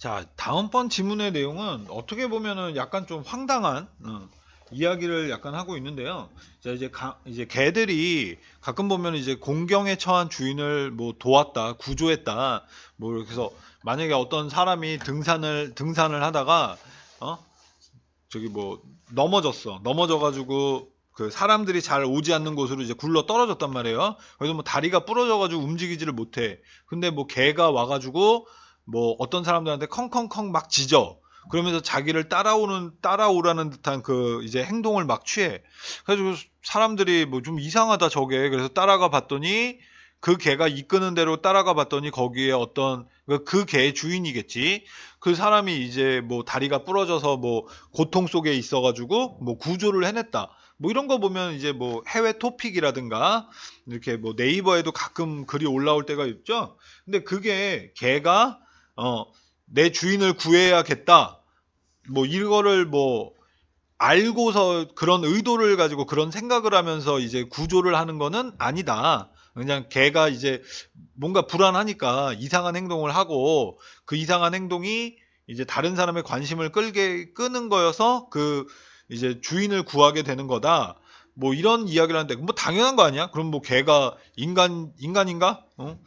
자, 다음번 지문의 내용은 어떻게 보면은 약간 좀 황당한 어, 이야기를 약간 하고 있는데요. 자, 이제 가, 이제 개들이 가끔 보면 이제 공경에 처한 주인을 뭐 도왔다, 구조했다. 뭐 이렇게 해서 만약에 어떤 사람이 등산을 등산을 하다가 어? 저기 뭐 넘어졌어. 넘어져 가지고 그 사람들이 잘 오지 않는 곳으로 이제 굴러 떨어졌단 말이에요. 그래서 뭐 다리가 부러져 가지고 움직이지를 못해. 근데 뭐 개가 와 가지고 뭐 어떤 사람들한테 컹컹컹 막 짖어. 그러면서 자기를 따라오는 따라오라는 듯한 그 이제 행동을 막 취해. 그래가지고 사람들이 뭐 좀 이상하다 저게. 그래서 따라가 봤더니 그 개가 이끄는 대로 따라가 봤더니 거기에 어떤 그 개의 주인이겠지. 그 사람이 이제 뭐 다리가 부러져서 뭐 고통 속에 있어가지고 뭐 구조를 해냈다. 뭐 이런 거 보면 이제 뭐 해외 토픽이라든가 이렇게 뭐 네이버에도 가끔 글이 올라올 때가 있죠. 근데 그게 개가 어, 내 주인을 구해야겠다. 뭐 이거를 뭐 알고서 그런 의도를 가지고 그런 생각을 하면서 이제 구조를 하는 거는 아니다. 그냥 개가 이제 뭔가 불안하니까 이상한 행동을 하고 그 이상한 행동이 이제 다른 사람의 관심을 끌게 끄는 거여서 그 이제 주인을 구하게 되는 거다. 뭐 이런 이야기를 하는데 뭐 당연한 거 아니야? 그럼 뭐 개가 인간 인간인가? 어?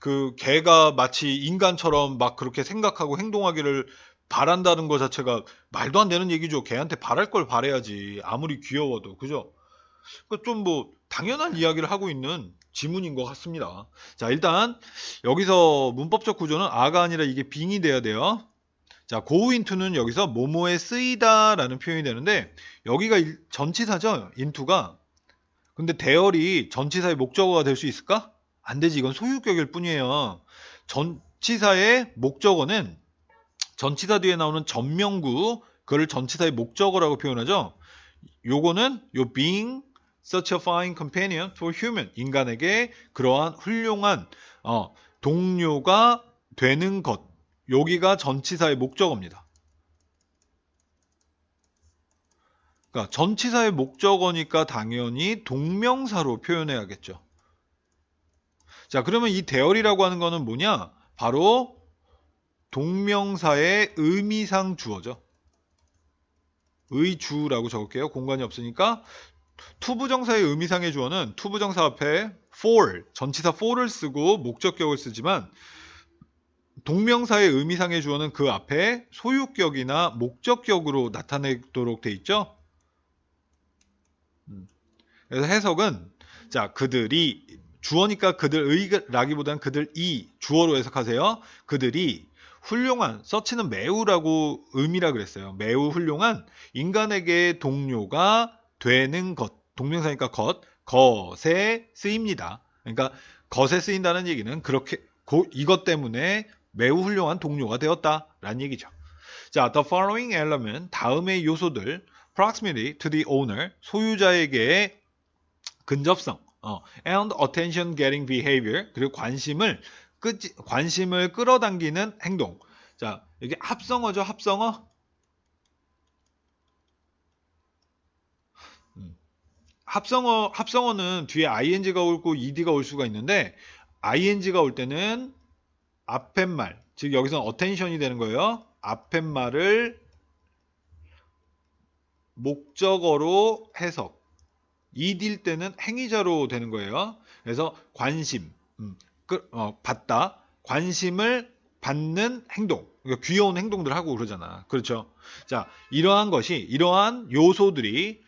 그 개가 마치 인간처럼 막 그렇게 생각하고 행동하기를 바란다는 것 자체가 말도 안 되는 얘기죠. 개한테 바랄 걸 바래야지. 아무리 귀여워도. 그죠? 그좀뭐 당연한 이야기를 하고 있는 지문인 것 같습니다. 자, 일단 여기서 문법적 구조는 아가 아니라 이게 빙이 돼야 돼요. 자, into는 여기서 뭐뭐에 쓰이다라는 표현이 되는데 여기가 전치사죠. into가. 근데 대열이 전치사의 목적어가 될 수 있을까? 안 되지. 이건 소유격일 뿐이에요. 전치사의 목적어는 전치사 뒤에 나오는 전명구 그걸 전치사의 목적어라고 표현하죠. 요거는 요 being such a fine companion for human 인간에게 그러한 훌륭한 어, 동료가 되는 것 여기가 전치사의 목적어입니다. 그러니까 전치사의 목적어니까 당연히 동명사로 표현해야겠죠. 자, 그러면 이 대열이라고 하는 거는 뭐냐? 바로 동명사의 의미상 주어죠. 의주라고 적을게요. 공간이 없으니까 투부정사의 의미상의 주어는 투부정사 앞에 for, 전치사 for를 쓰고 목적격을 쓰지만 동명사의 의미상의 주어는 그 앞에 소유격이나 목적격으로 나타내도록 돼 있죠. 음. 그래서 해석은 자 그들이 주어니까 그들의라기보다는 그들이 주어로 해석하세요. 그들이 훌륭한 서치는 매우라고 의미라 그랬어요. 매우 훌륭한 인간에게 동료가 되는 것 동명사니까 것 것에 쓰입니다. 그러니까 것에 쓰인다는 얘기는 그렇게 고, 이것 때문에 매우 훌륭한 동료가 되었다라는 얘기죠. 자, the following element 다음의 요소들 proximity to the owner 소유자에게 근접성 어, and attention getting behavior 그리고 관심을 끄 관심을 끌어당기는 행동. 자, 이게 합성어죠, 합성어. 음. 합성어 합성어는 뒤에 ing가 올고 ed가 올 수가 있는데 ing가 올 때는 앞에 말, 즉 여기서는 attention이 되는 거예요. 앞에 말을 목적어로 해석. 이딜 때는 행위자로 되는 거예요. 그래서 관심, 음, 그, 어, 받다, 관심을 받는 행동, 그러니까 귀여운 행동들 하고 그러잖아. 그렇죠? 자, 이러한 것이, 이러한 요소들이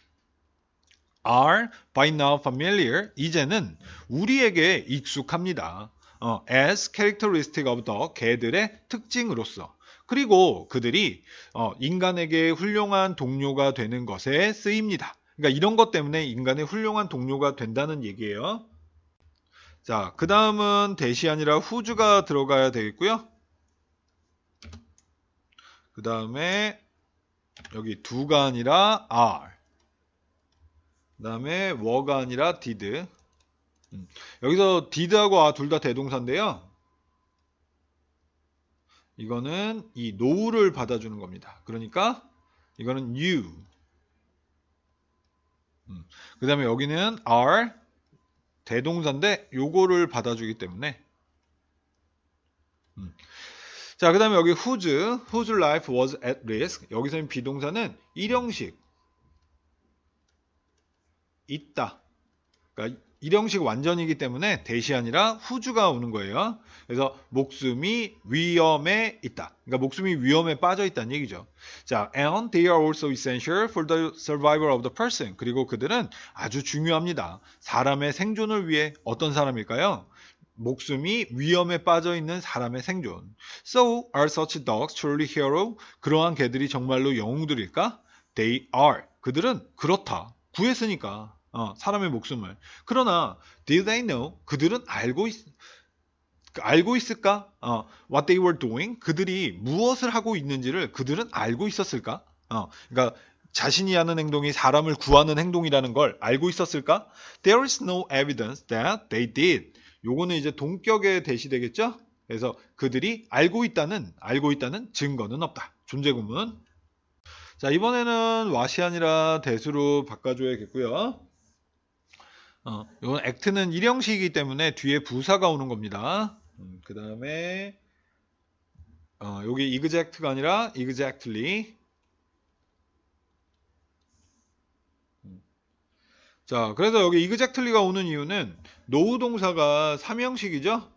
are by now familiar, 이제는 우리에게 익숙합니다. 어, as characteristic of the 개들의 특징으로서. 그리고 그들이 어, 인간에게 훌륭한 동료가 되는 것에 쓰입니다. 그러니까 이런 것 때문에 인간의 훌륭한 동료가 된다는 얘기예요. 자, 그 다음은 대시 아니라 후주가 들어가야 되겠고요. 그 다음에 여기 두가 아니라 are. 그 다음에 워가 아니라 did. 음, 여기서 did하고 are 둘다 대동사인데요. 이거는 이 노우를 받아주는 겁니다. 그러니까 이거는 you. 음. 그 다음에 여기는 are 대동사인데 요거를 받아주기 때문에 음. 자, 그 다음에 여기 whose, whose life was at risk. 여기서는 비동사는 일형식. 있다. 그러니까 일형식 완전이기 때문에 대시 아니라 whose가 오는 거예요. 그래서 목숨이 위험에 있다. 그러니까 목숨이 위험에 빠져 있다는 얘기죠. 자, and they are also essential for the survival of the person. 그리고 그들은 아주 중요합니다. 사람의 생존을 위해 어떤 사람일까요? 목숨이 위험에 빠져 있는 사람의 생존. So are such dogs truly hero? 그러한 개들이 정말로 영웅들일까? They are. 그들은 그렇다. 구했으니까. 어, 사람의 목숨을. 그러나 did they know? 그들은 알고 있 알고 있을까? 어, what they were doing? 그들이 무엇을 하고 있는지를 그들은 알고 있었을까? 어, 그러니까 자신이 하는 행동이 사람을 구하는 행동이라는 걸 알고 있었을까? There is no evidence that they did. 요거는 이제 동격에 대시되겠죠? 그래서 그들이 알고 있다는 알고 있다는 증거는 없다. 존재 구문. 자 이번에는 와시 아니라 대수로 바꿔줘야겠고요. 어, 이건 액트는 일형식이기 때문에 뒤에 부사가 오는 겁니다. 음, 그 다음에 어, 여기 exact가 아니라 exactly. 음. 자, 그래서 여기 exactly가 오는 이유는 노후 동사가 삼형식이죠.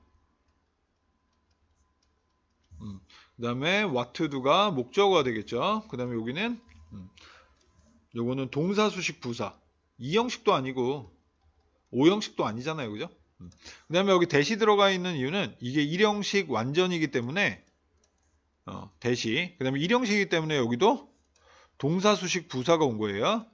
음, 그 다음에 what to do가 목적어가 되겠죠. 그 다음에 여기는 음, 요거는 동사 수식 부사. 이형식도 아니고 오형식도 아니잖아요. 그죠? 음. 그 다음에 여기 대시 들어가 있는 이유는 이게 일형식 완전이기 때문에 어, 대시 그 다음에 일형식이기 때문에 여기도 동사 수식 부사가 온 거예요.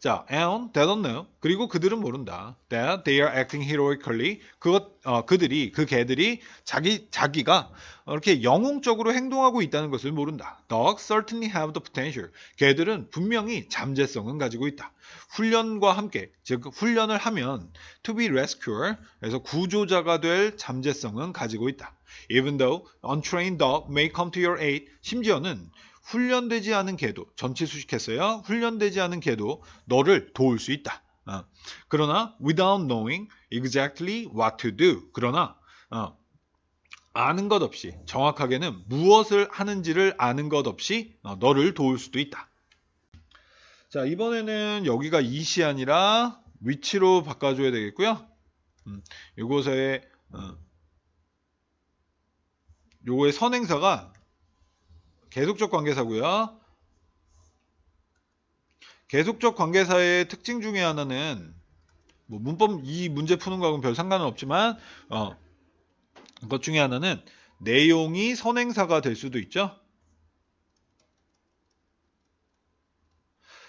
자, and know. 그리고 그들은 모른다. That they are acting heroically. 그것, 어, 그들이, 그 개들이 자기, 자기가 이렇게 영웅적으로 행동하고 있다는 것을 모른다. Dogs certainly have the potential. 개들은 분명히 잠재성은 가지고 있다. 훈련과 함께, 즉, 훈련을 하면 to be rescuer. 그래서 구조자가 될 잠재성은 가지고 있다. Even though untrained dog may come to your aid. 심지어는 훈련되지 않은 개도 전치 수식했어요. 훈련되지 않은 개도 너를 도울 수 있다. 어. 그러나 without knowing exactly what to do. 그러나 어, 아는 것 없이 정확하게는 무엇을 하는지를 아는 것 없이 어, 너를 도울 수도 있다. 자 이번에는 여기가 이시 아니라 위치로 바꿔줘야 되겠고요. 음, 요것의 어, 요거의 선행사가 계속적 관계사고요. 계속적 관계사의 특징 중에 하나는 뭐 문법 이 문제 푸는 거하고는 별 상관은 없지만 어, 것 중에 하나는 내용이 선행사가 될 수도 있죠.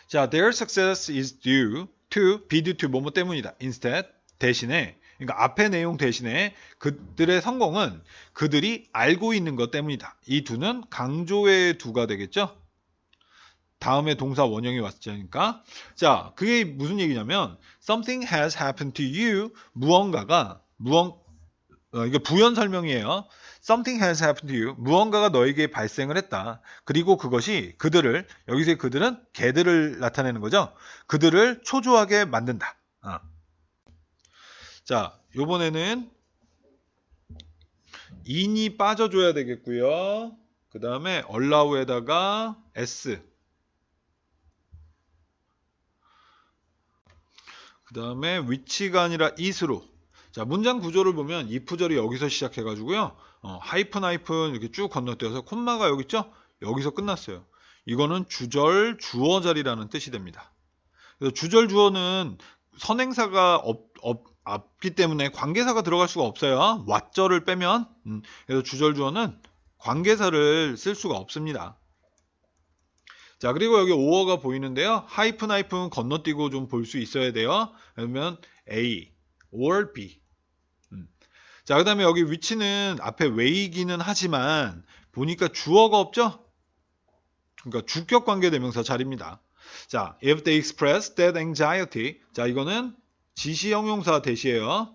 자, their success is due to be due to 뭐뭐 때문이다. instead 대신에 그러니까 앞의 내용 대신에 그들의 성공은 그들이 알고 있는 것 때문이다. 이 두는 강조의 두가 되겠죠. 다음에 동사 원형이 왔으니까. 자, 그게 무슨 얘기냐면 something has happened to you. 무언가가 무언 어, 이게 부연 설명이에요. Something has happened to you. 무언가가 너에게 발생을 했다. 그리고 그것이 그들을 여기서 그들은 개들을 나타내는 거죠. 그들을 초조하게 만든다. 어. 자, 요번에는 인이 빠져줘야 되겠고요. 그 다음에 allow에다가 s. 그 다음에 위치가 아니라 it으로. 자 문장 구조를 보면 if절이 여기서 시작해가지고요. 어, 하이픈 하이픈 이렇게 쭉 건너뛰어서 콤마가 여기 있죠? 여기서 끝났어요. 이거는 주절 주어절이라는 뜻이 됩니다. 그래서 주절 주어는 선행사가 없, 없, 없기 때문에 관계사가 들어갈 수가 없어요 왓절을 빼면 음, 그래서 주절 주어는 관계사를 쓸 수가 없습니다 자, 그리고 여기 오어가 보이는데요. 하이픈 하이픈 건너뛰고 좀 볼 수 있어야 돼요. 그러면 A or B. 음. 자, 그 다음에 여기 위치는 앞에 웨이기는 하지만 보니까 주어가 없죠? 그러니까 주격 관계 대명사 자리입니다. 자, if they express that anxiety. 자, 이거는 지시 형용사 대시예요.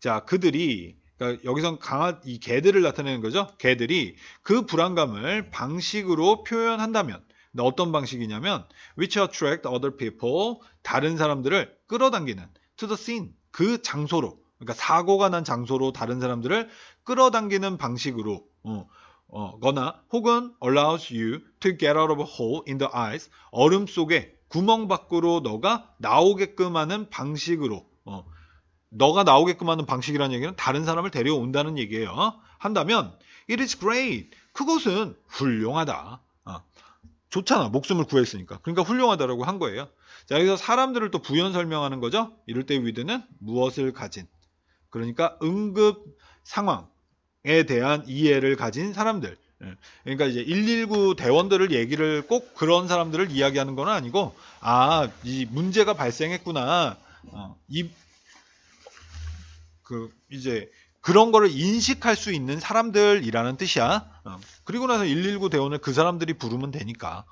자, 그들이 그러니까 여기선 강한 이 개들을 나타내는 거죠. 개들이 그 불안감을 방식으로 표현한다면 어떤 방식이냐면 which attract other people 다른 사람들을 끌어당기는 to the scene 그 장소로 그러니까 사고가 난 장소로 다른 사람들을 끌어당기는 방식으로 어, 어, 거나 혹은 allows you to get out of a hole in the ice 얼음 속에 구멍 밖으로 너가 나오게끔 하는 방식으로 어, 너가 나오게끔 하는 방식이라는 얘기는 다른 사람을 데려온다는 얘기예요. 한다면 it is great. 그것은 훌륭하다. 어, 좋잖아. 목숨을 구했으니까. 그러니까 훌륭하다라고 한 거예요. 자, 여기서 사람들을 또 부연 설명하는 거죠. 이럴 때 with는 무엇을 가진. 그러니까 응급 상황에 대한 이해를 가진 사람들. 예. 그러니까 이제 119 대원들을 얘기를 꼭 그런 사람들을 이야기하는 건 아니고, 아, 이 문제가 발생했구나. 어, 이, 그, 이제, 그런 거를 인식할 수 있는 사람들이라는 뜻이야. 어, 그리고 나서 119 대원을 그 사람들이 부르면 되니까.